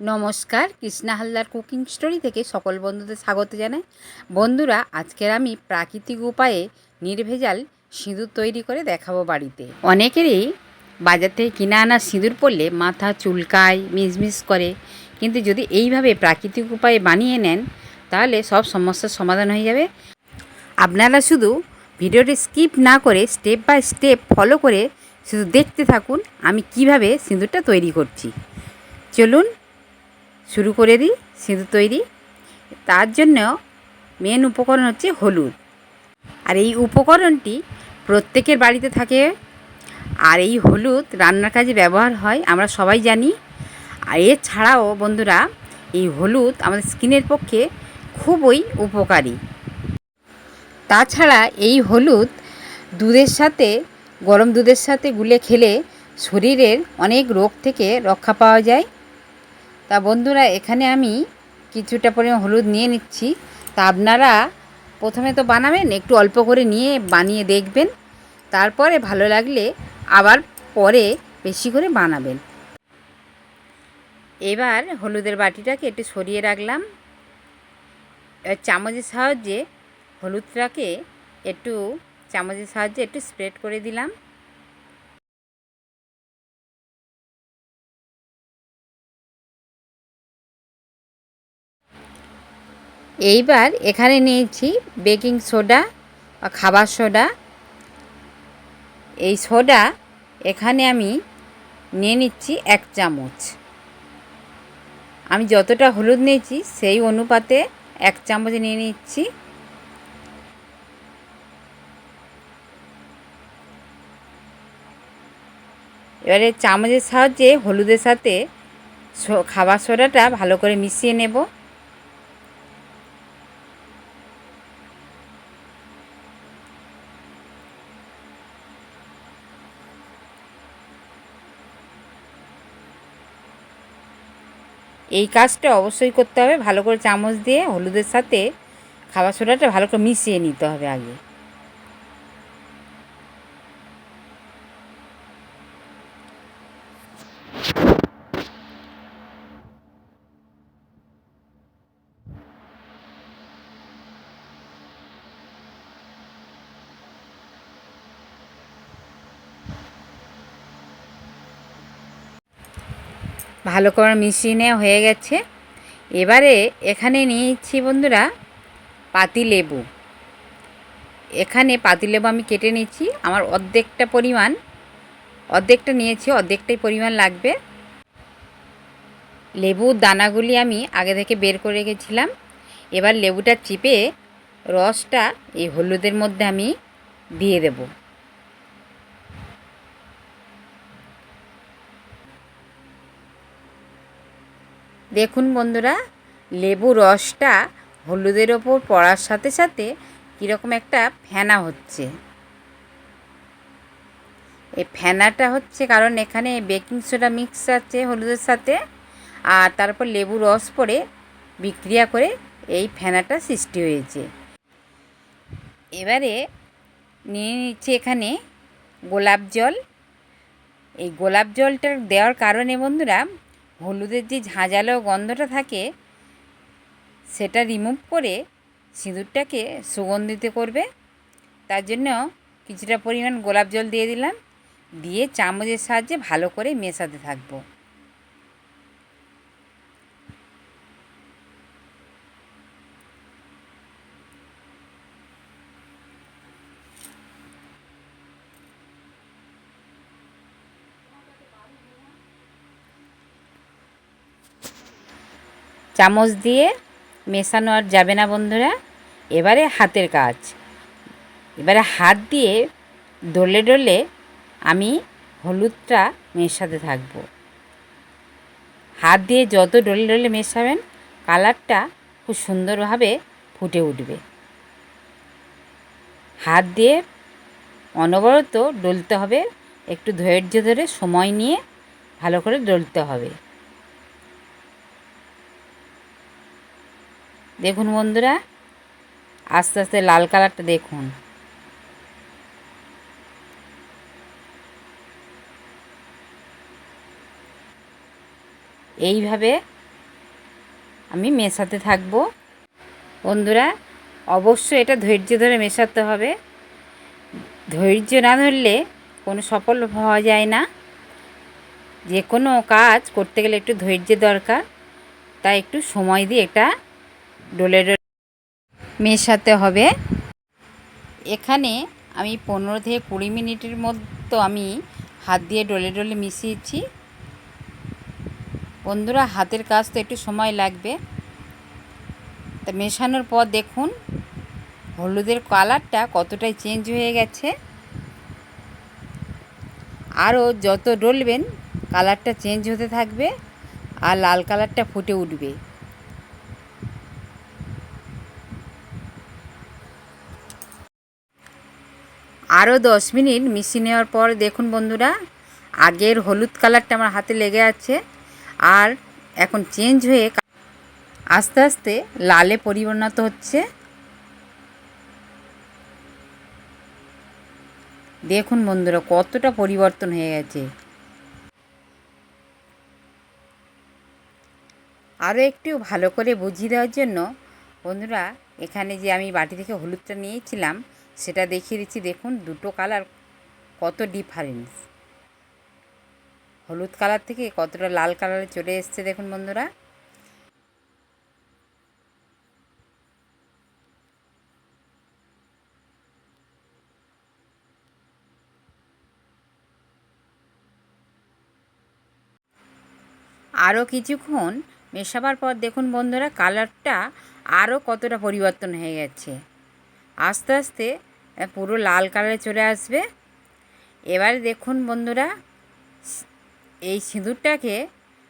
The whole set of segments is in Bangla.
নমস্কার, কৃষ্ণা হালদার কুকিং স্টোরি থেকে সকল বন্ধুদের স্বাগত জানাই। বন্ধুরা, আজকের আমি প্রাকৃতিক উপায়ে নির্ভেজাল সিঁদুর তৈরি করে দেখাবো বাড়িতে। অনেকেরই বাজার থেকে কিনে আনা সিঁদুর পরলে মাথা চুলকায়, মিসমিস করে। কিন্তু যদি এইভাবে প্রাকৃতিক উপায়ে বানিয়ে নেন, তাহলে সব সমস্যার সমাধান হয়ে যাবে। আপনারা শুধু ভিডিওটি স্কিপ না করে স্টেপ বাই স্টেপ ফলো করে শুধু দেখতে থাকুন, আমি কীভাবে সিঁদুরটা তৈরি করছি। চলুন শুরু করে দিই, সিঁদুর তৈরি। তার জন্য মেন উপকরণ হচ্ছে হলুদ। আর এই উপকরণটি প্রত্যেকের বাড়িতে থাকে। আর এই হলুদ রান্নার কাজে ব্যবহার হয়, আমরা সবাই জানি। আর এছাড়াও বন্ধুরা, এই হলুদ আমাদের স্কিনের পক্ষে খুবই উপকারী। তাছাড়া এই হলুদ দুধের সাথে, গরম দুধের সাথে গুলে খেলে শরীরের অনেক রোগ থেকে রক্ষা পাওয়া যায়। তা বন্ধুরা, এখানে আমি কিছুটা পরিমাণ হলুদ নিয়ে নিচ্ছি। তা আপনারা প্রথমে তো বানাবেন, একটু অল্প করে নিয়ে বানিয়ে দেখবেন। তারপরে ভালো লাগলে আবার পরে বেশি করে বানাবেন। এবার হলুদের বাটিটাকে একটু সরিয়ে রাখলাম। চামচের সাহায্যে হলুদটাকে একটু, চামচের সাহায্যে একটু স্প্রেড করে দিলাম। এইবার এখানে নিয়েছি বেকিং সোডা বা খাবার সোডা। এই সোডা এখানে আমি নিয়ে নিচ্ছি এক চামচ। আমি যতটা হলুদ নিয়েছি সেই অনুপাতে এক চামচ নিয়ে নিচ্ছি। এবারে চামচের সাহায্যে হলুদের সাথে খাবার সোডাটা ভালো করে মিশিয়ে নেব। এই কাজটা অবশ্যই করতে হবে। ভালো করে চামচ দিয়ে হলুদের সাথে খাবার সোডাটা ভালো করে মিশিয়ে নিতে হবে আগে। ভালো করে মিশিয়ে নেওয়া হয়ে গেছে। এবারে এখানে নিয়েছি বন্ধুরা পাতি লেবু। এখানে পাতি লেবু আমি কেটে নিয়েছি। আমার অর্ধেকটা পরিমাণ, অর্ধেকটা নিয়েছি, অর্ধেকটাই পরিমাণ লাগবে। লেবুর দানাগুলি আমি আগে থেকে বের করে রেখেছিলাম। এবার লেবুটা চিপে রসটা এই হলুদের মধ্যে আমি দিয়ে দেবো। দেখুন বন্ধুরা, লেবু রসটা হলুদের ওপর পড়ার সাথে সাথে কীরকম একটা ফেনা হচ্ছে। এই ফেনাটা হচ্ছে কারণ এখানে বেকিং সোডা মিক্স আছে হলুদের সাথে, আর তারপর লেবু রস পড়ে বিক্রিয়া করে এই ফেনাটা সৃষ্টি হয়েছে। এবারে নিয়ে নিচ্ছে এখানে গোলাপ জল। এই গোলাপ জলটা দেওয়ার কারণে বন্ধুরা হলুদের যে ঝাঁঝালো গন্ধটা থাকে, সেটা রিমুভ করে সিঁদুরটাকে সুগন্ধিত করবে। তার জন্য কিছুটা পরিমাণ গোলাপ জল দিয়ে দিলাম। দিয়ে চামচের সাহায্যে ভালো করে মেশাতে থাকব। চামচ দিয়ে মেশানো আর যাবে না বন্ধুরা। এবারে হাতের কাজ। এবারে হাত দিয়ে ডলে ডলে আমি হলুদটা মেশাতে থাকব। হাত দিয়ে যত ডলে ডলে মেশাবেন, কালারটা খুব সুন্দরভাবে ফুটে উঠবে। হাত দিয়ে অনবরত ডলতে হবে। একটু ধৈর্য ধরে সময় নিয়ে ভালো করে ডলতে হবে। দেখুন বন্ধুরা, আস্তে আস্তে লাল কালারটা দেখুন। এইভাবে আমি মেশাতে থাকব। বন্ধুরা, অবশ্যই এটা ধৈর্য ধরে মেশাতে হবে। ধৈর্য না ধরলে কোনো সফল হওয়া যায় না। যে কোনো কাজ করতে গেলে একটু ধৈর্যের দরকার, তাই একটু সময় দিয়ে এটা ডলে ডলে মেশাতে হবে। এখানে আমি পনেরো থেকে কুড়ি মিনিটের মতো আমি হাত দিয়ে ডলে ডলে মিশিয়েছি। বন্ধুরা, হাতের কাজ তো একটু সময় লাগবে। তা মেশানোর পর দেখুন, হলুদের কালারটা কতটাই চেঞ্জ হয়ে গেছে। আরও যত ডলবেন, কালারটা চেঞ্জ হতে থাকবে আর লাল কালারটা ফুটে উঠবে। আরও দশ মিনিট মিশিয়ে নেওয়ার পর দেখুন বন্ধুরা, আগের হলুদ কালারটা আমার হাতে লেগে আছে আর এখন চেঞ্জ হয়ে আস্তে আস্তে লালে পরিণত হচ্ছে। দেখুন বন্ধুরা, কতটা পরিবর্তন হয়ে গেছে। আরও একটু ভালো করে বুঝিয়ে দেওয়ার জন্য বন্ধুরা, এখানে যে আমি বাটি থেকে হলুদটা নিয়েছিলাম সেটা দেখিয়ে দিচ্ছি। দেখুন, দুটো কালার কত ডিফারেন্স হলুদ কালার থেকে কতটা লাল কালারে চলে এসছে দেখুন বন্ধুরা। আরও কিছুক্ষণ মেশাবার পর দেখুন বন্ধুরা কালারটা আরও কতটা পরিবর্তন হয়ে গেছে। আস্তে আস্তে পুরো লাল কালারে চলে আসবে। এবারে দেখুন বন্ধুরা, এই সিঁদুরটাকে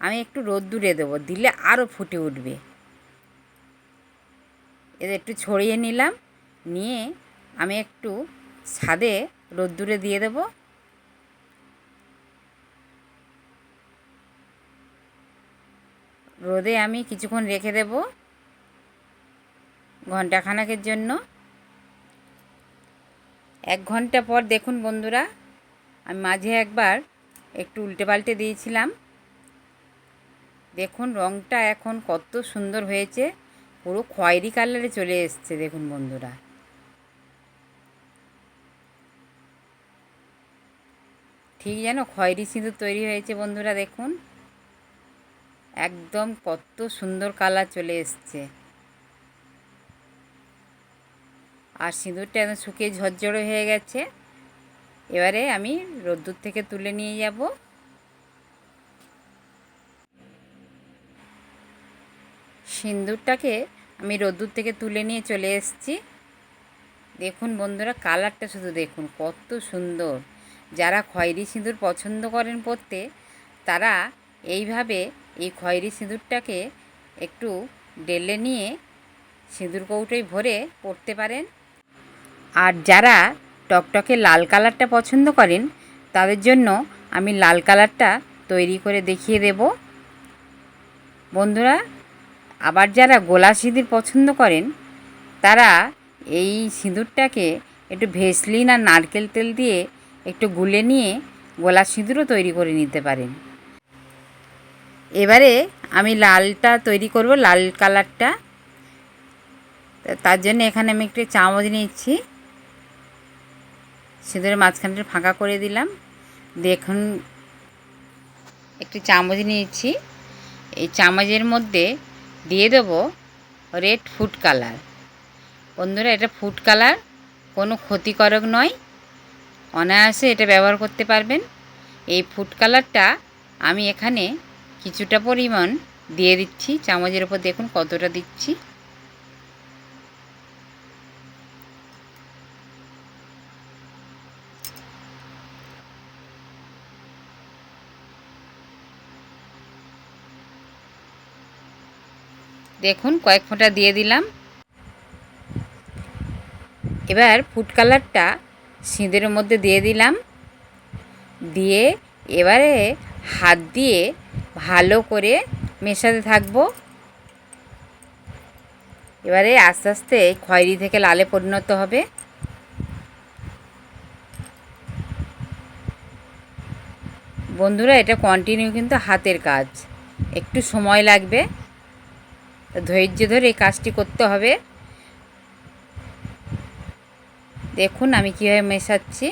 আমি একটু রোদ্দুরে দেবো, দিলে আরও ফুটে উঠবে। এদের একটু ছড়িয়ে নিলাম, নিয়ে আমি একটু ছাদে রোদ্দুরে দিয়ে দেবো। রোদে আমি কিছুক্ষণ রেখে দেব ঘন্টাখানাকের জন্য। এক ঘণ্টা পর দেখুন বন্ধুরা, আমি মাঝে একবার একটু উল্টে পাল্টে দিয়েছিলাম। দেখুন রঙটা এখন কত সুন্দর হয়েছে, পুরো খয়েরি কালারে চলে এসছে, দেখুন বন্ধুরা। ঠিক যেন খয়েরি সিঁদুর তৈরি হয়েছে বন্ধুরা, দেখুন। একদম কত সুন্দর কালার চলে এসছে। আর সিঁদুরটা একদম শুকিয়ে ঝরঝরে হয়ে গেছে। এবারে আমি রোদ্দুর থেকে তুলে নিয়ে যাব। সিঁদুরটাকে আমি রোদ্দুর থেকে তুলে নিয়ে চলে এসেছি। দেখুন বন্ধুরা, কালারটা শুধু দেখুন, কত সুন্দর। যারা খয়েরি সিঁদুর পছন্দ করেন পরতে, তারা এইভাবে এই খয়েরি সিঁদুরটাকে একটু ডেলে নিয়ে সিঁদুর কৌটোয় ভরে পরতে পারেন। আর যারা টকটকে লাল কালারটা পছন্দ করেন, তাদের জন্য আমি লাল কালারটা তৈরি করে দেখিয়ে দেব। বন্ধুরা, আবার যারা গোলা সিঁদুর পছন্দ করেন, তারা এই সিঁদুরটাকে একটু ভেসলিন আর নারকেল তেল দিয়ে একটু গুলে নিয়ে গোলা সিঁদুরও তৈরি করে নিতে পারেন। এবারে আমি লালটা তৈরি করব, লাল কালারটা। তার জন্য এখানে আমি একটু চামচ নিচ্ছি সিঁদুরের মাঝখানটা ফাঁকা করে দিলাম। দেখুন একটি চামচ নিয়েছি। এই চামচের মধ্যে দিয়ে দেবো রেড ফুড কালার। বন্ধুরা, এটা ফুড কালার, কোনো ক্ষতিকারক নয়। অনায়াসে এটা ব্যবহার করতে পারবেন। এই ফুড কালারটা আমি এখানে কিছুটা পরিমাণ দিয়ে দিচ্ছি। চামচের ওপর দেখুন কতটা দিচ্ছি। দেখুন, কয়েক ফোঁটা দিয়ে দিলাম। এবার ফুড কালারটা সিঁদের মধ্যে দিয়ে দিলাম। দিয়ে এবারে হাত দিয়ে ভালো করে মেশাতে থাকব। এবারে আস্তে আস্তে খয়েরি থেকে লালে পরিণত হবে। বন্ধুরা, এটা কন্টিনিউ কিন্তু হাতের কাজ। একটু সময় লাগবে। ধৈর্য ধরে এই কাজটি করতে হবে। দেখুন আমি কীভাবে মেশাচ্ছি।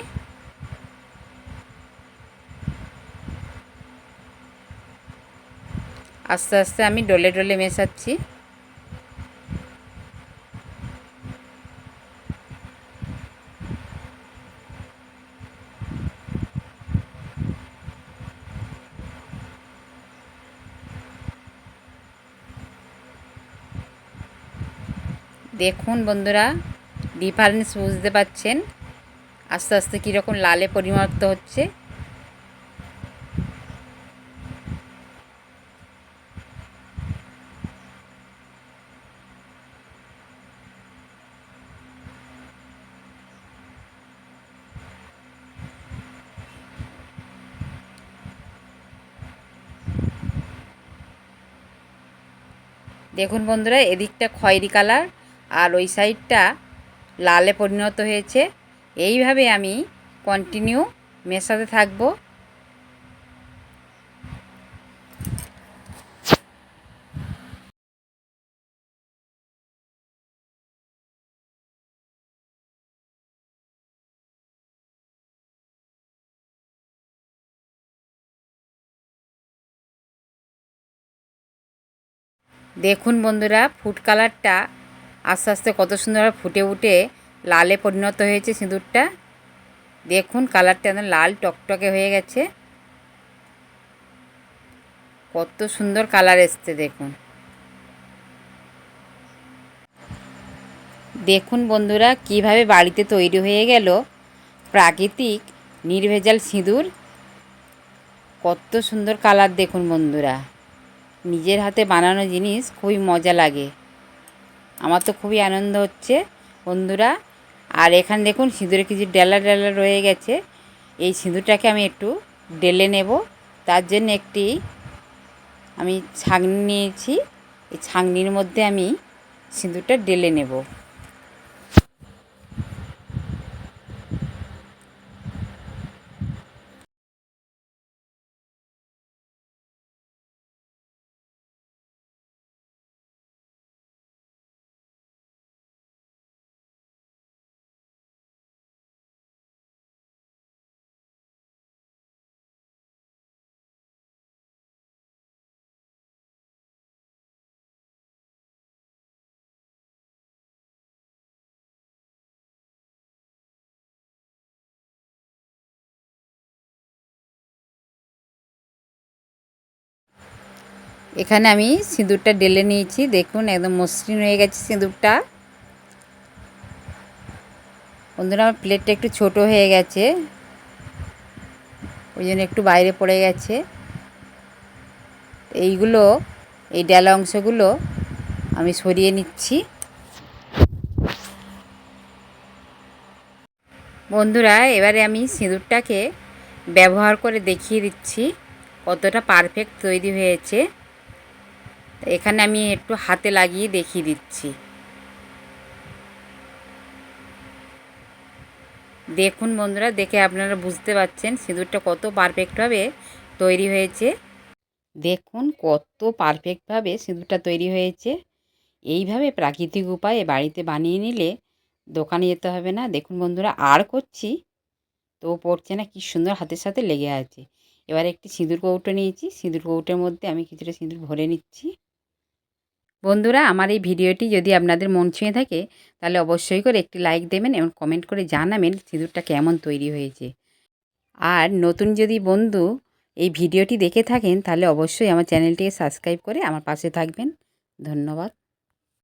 আস্তে আস্তে আমি ডলে ডলে মেশাচ্ছি। দেখুন বন্ধুরা ডিফারেন্স বুঝতে পাচ্ছেন? আস্তে আস্তে কীরকম লালে পরিণত হচ্ছে। দেখুন বন্ধুরা, এদিকটা খয়েরি কালার আর ওই সাইডটা লালে পরিণত হয়েছে। এইভাবে আমি কন্টিনিউ মেশাতে থাকব। দেখুন বন্ধুরা ফুড কালারটা আস্তে আস্তে কত সুন্দর ফুটে উঠে লালে পরিণত হয়েছে সিঁদুরটা। দেখুন কালারটা একদম লাল টকটকে হয়ে গেছে। কত সুন্দর কালার এসছে, দেখুন। দেখুন বন্ধুরা, কীভাবে বাড়িতে তৈরি হয়ে গেল প্রাকৃতিক নির্ভেজাল সিঁদুর। কত সুন্দর কালার, দেখুন বন্ধুরা। নিজের হাতে বানানো জিনিস খুবই মজা লাগে। আমার তো খুবই আনন্দ হচ্ছে, বন্ধুরা। আর এখানে দেখুন, সিঁদুরে কিছু ডেলা ডেলা রয়ে গেছে। এই সিঁদুরটাকে আমি একটু ডেলে নেব। তার জন্য একটি আমি ছাঁকনি নিয়েছি। এই ছাঁকনির মধ্যে আমি সিঁদুরটা ডেলে নেব। এখানে আমি সিঁদুরটা ডেলে নিয়েছি। দেখুন, একদম মসৃণ হয়ে গেছে সিঁদুরটা। বন্ধুরা, আমার প্লেটটা একটু ছোট হয়ে গেছে। ওই জন্য একটু বাইরে পড়ে গেছে। এইগুলো, এই ডেলা অংশগুলো আমি সরিয়ে নিচ্ছি। বন্ধুরা, এবারে আমি সিঁদুরটাকে ব্যবহার করে দেখিয়ে দিচ্ছি কতটা পারফেক্ট তৈরি হয়েছে। এখানে আমি একটু হাতে লাগিয়ে দেখিয়ে দিচ্ছি। দেখুন বন্ধুরা, দেখে আপনারা বুঝতে পারছেন সিঁদুরটা কত পারফেক্টভাবে তৈরি হয়েছে। দেখুন কত পারফেক্টভাবে সিঁদুরটা তৈরি হয়েছে। এইভাবে প্রাকৃতিক উপায়ে বাড়িতে বানিয়ে নিলে দোকানে যেতে হবে না। দেখুন বন্ধুরা, আর করছি। তো পড়ছে না, কি সুন্দর হাতের সাথে লেগে আছে। এবার একটি সিঁদুর কৌটো নিয়েছি। সিঁদুর কৌটোর মধ্যে আমি কিছুটা সিঁদুর ভরে নিচ্ছি। বন্ধুরা, আমার এই ভিডিওটি যদি আপনাদের মন ছুঁয়ে থাকে, তাহলে অবশ্যই করে একটি লাইক দেবেন এবং কমেন্ট করে জানাবেন সিঁদুরটা কেমন তৈরি হয়েছে। আর নতুন যদি বন্ধু এই ভিডিওটি দেখে থাকেন, তাহলে অবশ্যই আমার চ্যানেলটিকে সাবস্ক্রাইব করে আমার পাশে থাকবেন। ধন্যবাদ।